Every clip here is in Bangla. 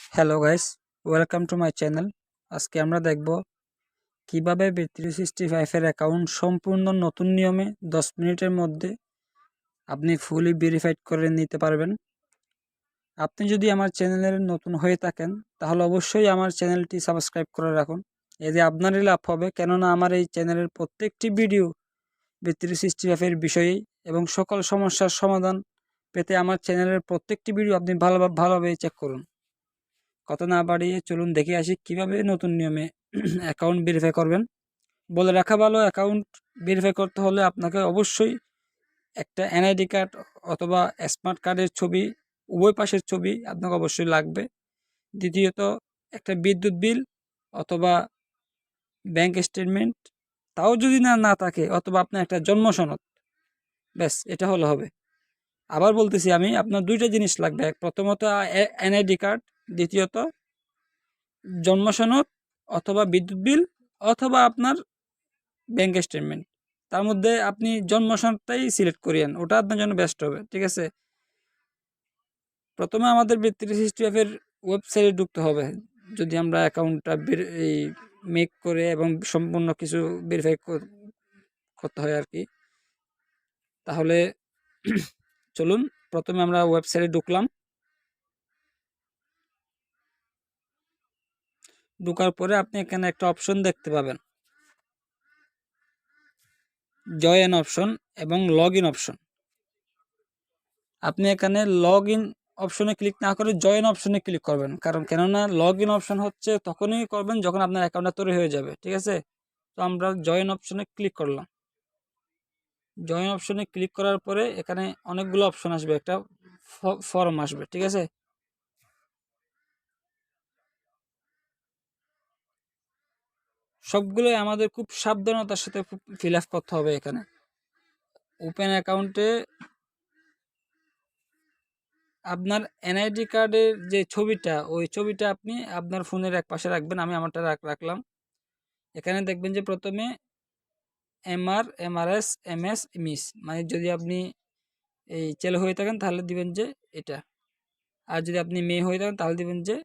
Hello guys welcome to my channel আজকে আমরা দেখব কীভাবে থ্রি সিক্সটি ফাইভের অ্যাকাউন্ট সম্পূর্ণ নতুন নিয়মে দশ মিনিটের মধ্যে আপনি ফুলি ভেরিফাইড করে নিতে পারবেন। আপনি যদি আমার চ্যানেলের নতুন হয়ে থাকেন, তাহলে অবশ্যই আমার চ্যানেলটি সাবস্ক্রাইব করে রাখুন। এতে আপনারই লাভ হবে, কেননা আমার এই চ্যানেলের প্রত্যেকটি ভিডিও থ্রি সিক্সটি ফাইভের বিষয়েই এবং সকল সমস্যার সমাধান পেতে আমার চ্যানেলের প্রত্যেকটি ভিডিও আপনি ভালোভাবে ভালোভাবে চেক করুন। কত না বাড়িয়ে চলুন দেখে আসি কীভাবে নতুন নিয়মে অ্যাকাউন্ট ভেরিফাই করবেন। বলে রাখা ভালো অ্যাকাউন্ট ভেরিফাই করতে হলে আপনাকে অবশ্যই একটা এনআইডি কার্ড অথবা স্মার্ট কার্ডের ছবি, উভয় পাশের ছবি আপনাকে অবশ্যই লাগবে। দ্বিতীয়ত, একটা বিদ্যুৎ বিল অথবা ব্যাংক স্টেটমেন্ট তাও যদি না না থাকে অথবা আপনার একটা জন্ম সনদ, ব্যাস, এটা হলে হবে। আবার বলতেছি আমি, আপনার দুইটা জিনিস লাগবে। প্রথমত এনআইডি কার্ড দ্বিতীয়ত জন্ম সনদ অথবা বিদ্যুৎ বিল অথবা আপনার ব্যাংক স্টেটমেন্ট তার মধ্যে আপনি জন্ম সনদটাই সিলেক্ট করিয়েন, ওটা আপনার জন্য বেস্ট হবে, ঠিক আছে? প্রথমে আমাদের সিক্সটি এর ওয়েবসাইটে ঢুকতে হবে, যদি আমরা অ্যাকাউন্টটা এই মেক করে এবং সম্পূর্ণ কিছু ভেরিফাই করতে হয় আর কি। তাহলে, চলুন, প্রথমে আমরা ওয়েবসাইটে ঢুকলাম। ঢোকার পরে আপনি এখানে একটা অপশন দেখতে পাবেন। জয়েন অপশন এবং লগ ইন অপশন আপনি এখানে লগ ইন অপশনে ক্লিক না করে জয়েন অপশনে ক্লিক করবেন। কারণ কেননা লগ ইন অপশন হচ্ছে তখনই করবেন যখন আপনার অ্যাকাউন্টটা তৈরি হয়ে যাবে, ঠিক আছে? তো আমরা জয়েন অপশনে ক্লিক করলাম। জয়েন অপশনে ক্লিক করার পরে এখানে অনেকগুলো অপশন আসবে, একটা ফর্ম আসবে, ঠিক আছে? সবগুলোই আমাদের খুব সাবধানতার সাথে ফিল আপ করতে হবে এখানে। ওপেন অ্যাকাউন্টে আপনার এনআইডি কার্ডের যে ছবিটা, ওই ছবিটা আপনি আপনার ফোনের এক পাশে রাখবেন, আমি আমারটা রাখ রাখলাম। এখানে দেখবেন যে প্রথমে এমআর এমআরএস এমএস মিস মানে যদি আপনি এই ছেলে হয়ে থাকেন, তাহলে দিবেন যে এটা। আর যদি আপনি মেয়ে হয়ে থাকেন, তাহলে দিবেন যে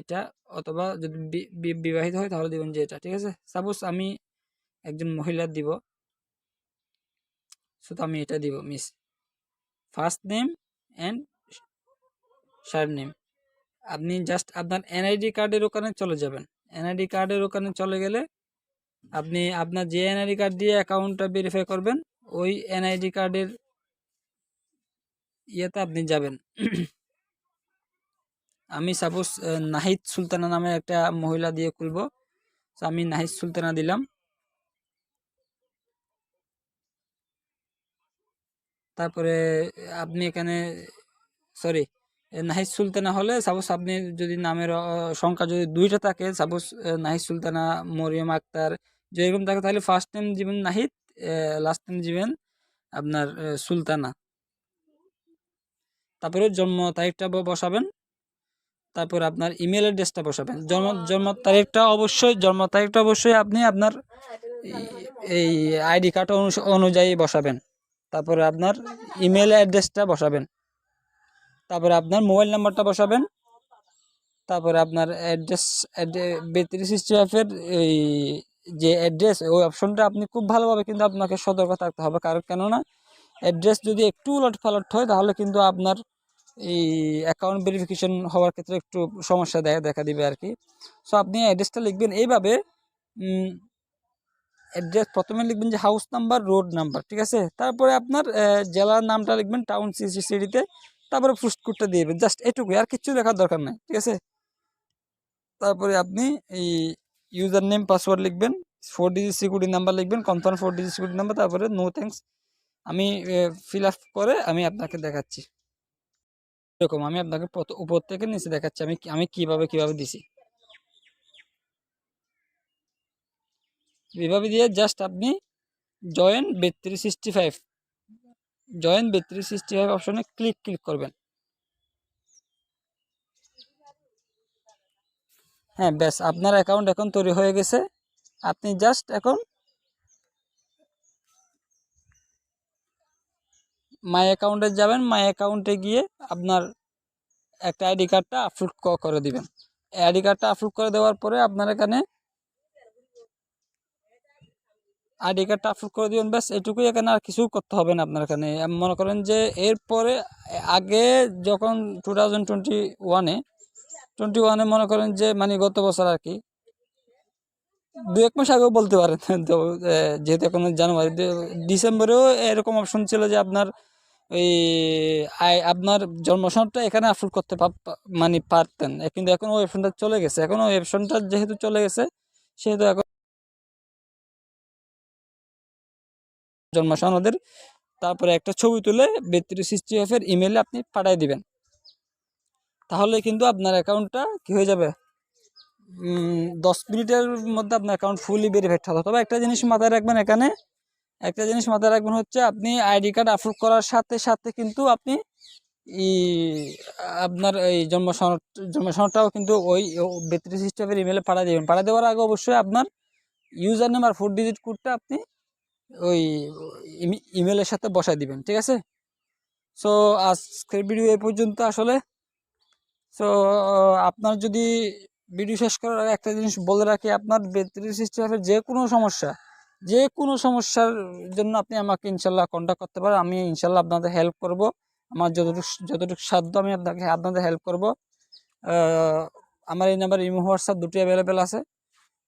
এটা অথবা যদি বিবাহিত হয় তাহলে দিবেন যে এটা, ঠিক আছে? সাপোজ আমি একজন মহিলার দিব। শুধু আমি এটা দিব miss first name and short name আপনি জাস্ট আপনার এনআইডি কার্ডের ওখানে চলে যাবেন। এনআইডি কার্ডের ওখানে চলে গেলে আপনি আপনার যে এনআইডি কার্ড দিয়ে অ্যাকাউন্টটা ভেরিফাই করবেন, ওই এনআইডি কার্ডের ইয়েতে আপনি যাবেন। আমি সাপোজ নাহিদ সুলতানা নামে একটা মহিলা দিয়ে খুলবো। আমি নাহিদ সুলতানা দিলাম। তারপরে, আপনি এখানে সরি নাহিদ সুলতানা হলে সাপোজ আপনি যদি নামের সংখ্যা যদি দুইটা থাকে সাপোজ নাহিদ সুলতানা, মরিয়ম আক্তার যেরকম থাকে, তাহলে ফার্স্ট টাইম দিবেন নাহিদ লাস্ট টাইম দিবেন আপনার সুলতানা। তারপরে জন্ম তারিখটা বসাবেন। তারপর আপনার ইমেল অ্যাড্রেসটা বসাবেন। জন্ম জন্ম তারিখটা অবশ্যই, জন্ম তারিখটা অবশ্যই আপনি আপনার এই আইডি কার্ড অনুযায়ী বসাবেন। তারপরে আপনার ইমেল অ্যাড্রেসটা বসাবেন। তারপরে আপনার মোবাইল নাম্বারটা বসাবেন। তারপরে আপনার অ্যাড্রেস বেত্রিশ এর এই যে অ্যাড্রেস ওই অপশনটা আপনি খুব ভালোভাবে কিন্তু আপনাকে সতর্ক থাকতে হবে। কারণ কেননা অ্যাড্রেস যদি একটু উলট ফালট হয়, তাহলে কিন্তু আপনার এই অ্যাকাউন্ট ভেরিফিকেশন হওয়ার ক্ষেত্রে একটু সমস্যা দেখা দেখা দিবে আর কি সো আপনি অ্যাড্রেসটা লিখবেন এইভাবে অ্যাড্রেস প্রথমে লিখবেন যে হাউস নাম্বার রোড নাম্বার ঠিক আছে? তারপরে আপনার জেলার নামটা লিখবেন টাউন সিসি সিডিতে তারপরে ফুস্ট কোডটা দিয়ে দেবেন। জাস্ট এটুকুই, আর কিছু লেখার দরকার নেই, ঠিক আছে? তারপরে আপনি এই ইউজার নেম পাসওয়ার্ড লিখবেন ফোর ডিজি সিকিউরিটি নাম্বার লিখবেন confirm four digit security number তারপরে নো থ্যাংকস আমি ফিল আপ করে আমি আপনাকে দেখাচ্ছি। এরকম আমি আপনাকে উপর থেকে নিচে দেখাচ্ছি, আমি আমি কীভাবে কীভাবে দিছি। এভাবে দিয়ে জাস্ট আপনি জয়েন বেত্রিশ সিক্সটি ফাইভ জয়েন বেত্রিশ সিক্সটি ফাইভ অপশনে ক্লিক ক্লিক করবেন। হ্যাঁ ব্যাস, আপনার অ্যাকাউন্ট এখন তৈরি হয়ে গেছে। আপনি জাস্ট এখন মাই অ্যাকাউন্টে যাবেন মাই অ্যাকাউন্টে গিয়ে আপনার একটা আইডি কার্ডটা আপলোড করে দিবেন। আইডি কার্ডটা আপলোড করে দেওয়ার পরে আপনার এখানে আইডি কার্ডটা আপলোড করে দিবেন, ব্যাস এটুকুই এখানে আর কিছু করতে হবে না আপনার এখানে। মনে করেন যে এরপরে আগে যখন টু থাউজেন্ড টোয়েন্টি ওয়ানে টোয়েন্টি ওয়ানে মনে করেন যে মানে গত বছর আর কি দু এক মাস আগেও বলতে পারেন যেহেতু এখন জানুয়ারি ডিসেম্বরেও এরকম অপশন ছিল যে আপনার ওই আপনার জন্মসনদটা এখানে আপলোড করতে মানে পারতেন। কিন্তু এখন ওই অপশনটা চলে গেছে। এখন ওই অপশনটা যেহেতু চলে গেছে, সেহেতু এখন জন্মসনদের তারপরে একটা ছবি তুলে বেত্রি সিক্সটি এর ইমেলে আপনি পাঠিয়ে দিবেন। তাহলে কিন্তু আপনার অ্যাকাউন্টটা কি হয়ে যাবে? দশ মিনিটের মধ্যে আপনার অ্যাকাউন্ট ফুলি ভেরিফাইড হবে তবে একটা জিনিস মাথায় রাখবেন, এখানে একটা জিনিস মাথায় রাখবেন হচ্ছে, আপনি আইডি কার্ড আপলোড করার সাথে সাথে কিন্তু আপনি আপনার এই জন্ম সনদ জন্ম সনদটাও কিন্তু ওই বেত্রিশ সিস্টেমের ইমেলে পাঠিয়ে দেবেন। পাঠিয়ে দেওয়ার আগে অবশ্যই আপনার ইউজার নেম আর ফোর ডিজিট কোডটা আপনি ওই ইমেলের সাথে বসায় দিবেন, ঠিক আছে? সো আজকের ভিডিও এই পর্যন্ত আসলে। সো আপনার যদি ভিডিও শেষ করার একটা জিনিস বলে রাখি, আপনার বেত্রিশ সিস্টেমের যে কোনো সমস্যা যে কোনো সমস্যার জন্য আপনি আমাকে ইনশাল্লাহ কন্ট্যাক্ট করতে পারেন। আমি ইনশাল্লাহ আপনাদের হেল্প করব। আমার যতটুকু যতটুকু সাধ্য আমি আপনাকে, আপনাদের হেল্প করব। আমার এই নাম্বার ইমো, হোয়াটসঅ্যাপ দুটি অ্যাভেলেবেল আছে।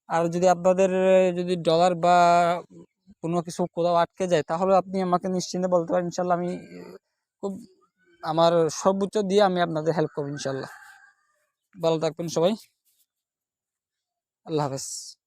আর যদি আপনাদের, যদি ডলার বা কোনো কিছু কোথাও আটকে যায়, তাহলে আপনি আমাকে নিশ্চিন্তে বলতে পারেন। ইনশাল্লাহ আমি খুব, আমার সর্বোচ্চ দিয়ে আমি আপনাদের হেল্প করব ইনশাল্লাহ। ভালো থাকবেন সবাই। আল্লাহ হাফেজ।